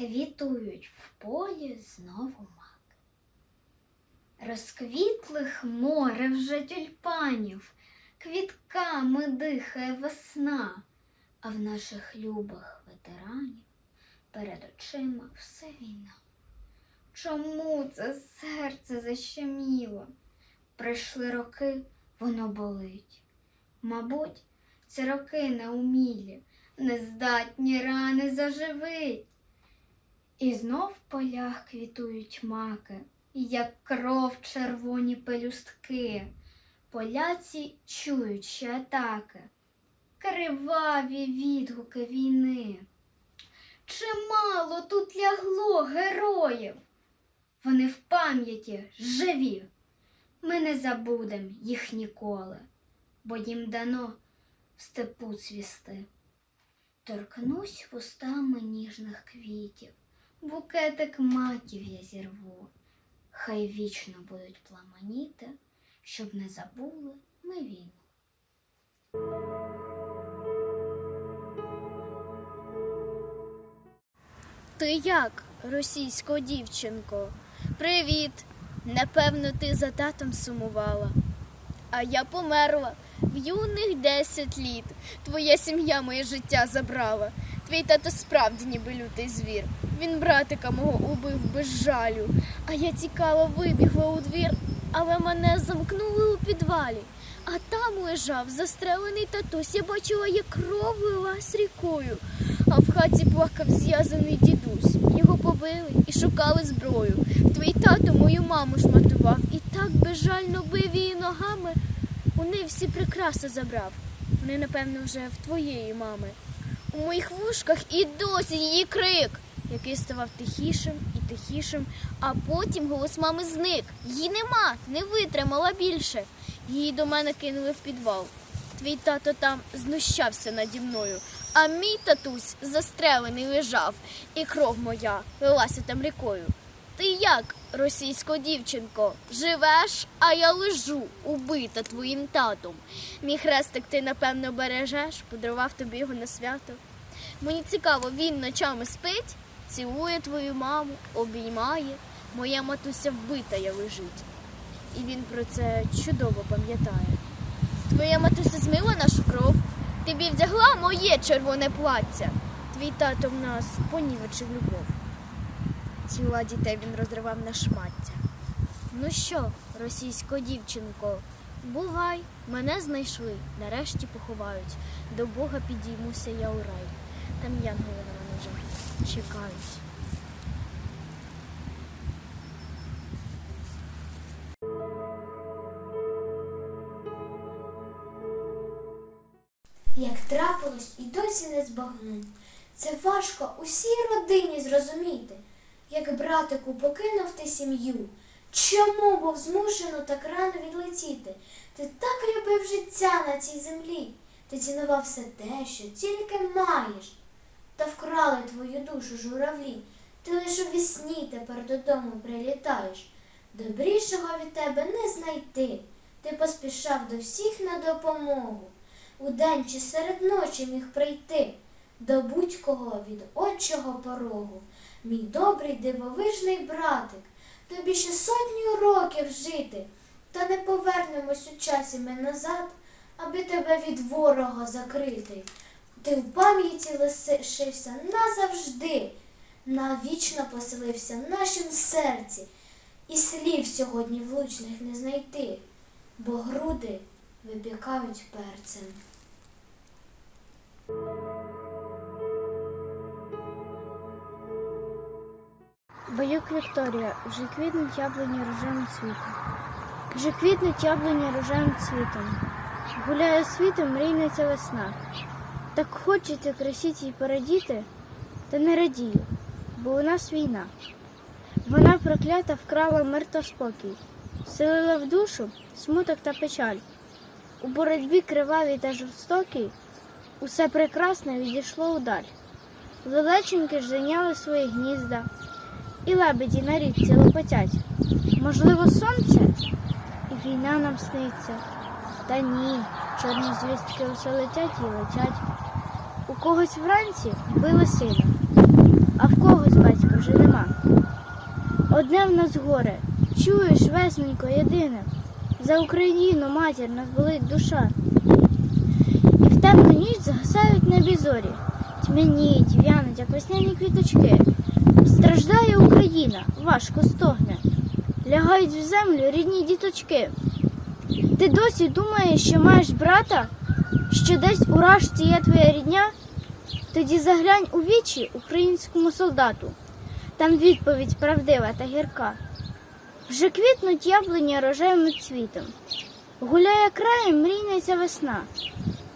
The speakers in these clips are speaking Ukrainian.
квітують в полі знову мак. Розквітлих море вже тюльпанів, квітками дихає весна, а в наших любих ветеранів перед очима все війна. Чому це серце защеміло? Прийшли роки, воно болить. Мабуть, ці роки неумілі, нездатні рани заживить. І знов в полях квітують маки, як кров червоні пелюстки. Поляці чують ще атаки, криваві відгуки війни. Чимало тут лягло героїв. Вони в пам'яті живі. Ми не забудем їх ніколи, бо їм дано в степу цвісти. Торкнусь вустами ніжних квітів, букетик маків я зірву. Хай вічно будуть пламеніти, щоб не забули ми війну. Ти як, російсько дівчинко? Привіт! Напевно, ти за татом сумувала. А я померла в юних 10 літ. Твоя сім'я моє життя забрала. Твій тато справді ніби лютий звір. Він братика мого убив без жалю. А я тікала, вибігла у двір, але мене замкнули у підвалі. А там лежав застрелений татусь. Я бачила, як кров лилась рікою. А в хаті плакав зв'язаний дідусь. Його побили і шукали зброю. Твій тато мою маму шматував і так безжально бив її ногами. Неї всі прикраси забрав. Вони, напевно, вже в твоєї мами. У моїх вушках і досі її крик, який ставав тихішим і тихішим, а потім голос мами зник. Її нема, не витримала більше. Її до мене кинули в підвал. Твій тато там знущався наді мною, а мій татусь застрелений лежав, і кров моя лилася там рікою. Ти як, російсько дівчинко, живеш, а я лежу, убита твоїм татом. Мій хрестик ти, напевно, бережеш, подарував тобі його на свято. Мені цікаво, він ночами спить, цілує твою маму, обіймає. Моя матуся вбита я лежить. І він про це чудово пам'ятає. Твоя матуся змила нашу кров. Тобі вдягла моє червоне плаття. Твій тато в нас понівечив любов. Тіла дітей він розривав на шмаття. Ну що, російсько дівчинко, бувай, мене знайшли, нарешті поховають. До Бога підіймуся я у рай. Там янголи на мене вже чекають. Як трапилось і досі не збагну. Це важко усій родині зрозуміти, як братику покинув ти сім'ю. Чому був змушено так рано відлетіти? Ти так любив життя на цій землі. Ти цінував все те, що тільки маєш. Та вкрали твою душу журавлі. Ти лише у вісні тепер додому прилітаєш. Добрішого від тебе не знайти. Ти поспішав до всіх на допомогу. Удень чи серед ночі міг прийти до будь-кого від отчого порогу. Мій добрий дивовижний братик, тобі ще сотню років жити, та не повернемось у часі ми назад, аби тебе від ворога закрити. Ти в пам'яті лишився назавжди, навічно поселився в нашім серці, і слів сьогодні влучних не знайти, бо груди випікають перцем. Боюк Вікторія, вже квітнуть яблуні рожевим цвітом. Вже квітнуть яблуні рожевим цвітом. Гуляє світом, мрійниця весна. Так хочеться красіть і порадіти, та не радію, бо у нас війна. Вона проклята вкрала мир та спокій, вселила в душу смуток та печаль. У боротьбі кривавій та жорстокій усе прекрасне відійшло удаль. Лелеченьки ж зайняли свої гнізда, і лебеді на річці лопотять. Можливо, сонце і війна нам сниться. Та ні, чорні звістки усе летять і летять. У когось вранці били сина, а в когось батька вже нема. Одне в нас горе, чуєш, весненько, єдине. За Україну, матір, нас болить душа. І в темну ніч згасають небі зорі, тьмяніють, в'януть, як весняні квіточки. Страждає Україна, важко стогне. Лягають в землю рідні діточки. Ти досі думаєш, що маєш брата, що десь у рашці є твоя рідня? Тоді заглянь у вічі українському солдату. Там відповідь правдива та гірка. Вже квітнуть яблуні рожевим цвітом. Гуляє краєм, мрійниця весна.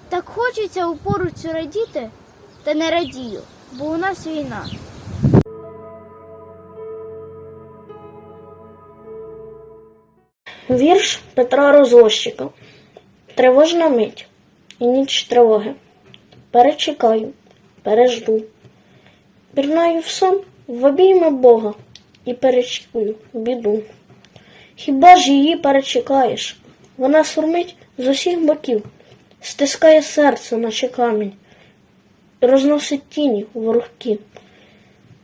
Так хочеться у пору радіти, та не радію, бо у нас війна. Вірш Петра Розлощика. Тривожна мить і ніч тривоги. Перечекаю, пережду. Пірнаю в сон в обійми Бога і перечекую біду. Хіба ж її перечекаєш? Вона сурмить з усіх боків, стискає серце, наче камінь, розносить тіні ворогки.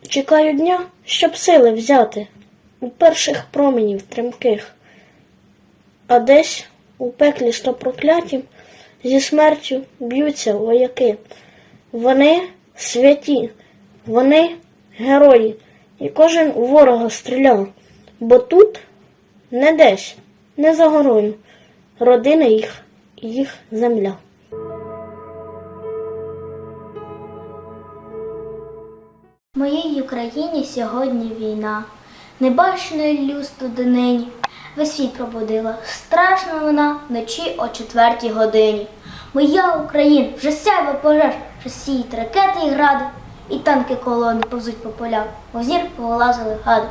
Чекаю дня, щоб сили взяти у перших променів тремких а десь у пеклі сто проклятім зі смертю б'ються вояки. Вони святі, вони герої, і кожен ворога стріляв, бо тут не десь, не за горою, родина їх і їх земля. Моїй Україні сьогодні війна, небачної люсту донині. Весь світ пробудила, страшна вона вночі о четвертій годині. Моя Україна вже сяйва пожеж, вже сіють ракети і гради, і танки колони повзуть по полях, мов зір повилазили гади.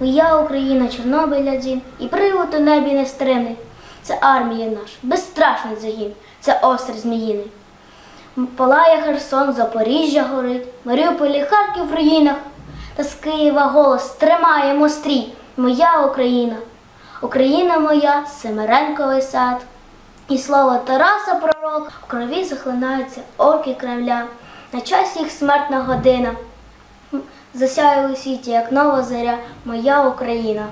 Моя Україна Чорнобиля дзін, і привод у небі нестримний. Це армія наша, безстрашний загін, це острів зміїний. Палає Херсон, Запоріжжя горить, Маріуполі, Харків в руїнах, та з Києва голос тримає мострій, моя Україна. Україна моя, Семеренковий сад. І слова Тараса пророк в крові захлинаються орки Кремля. На часі їх смертна година. Засяє у світі, як нова заря, моя Україна.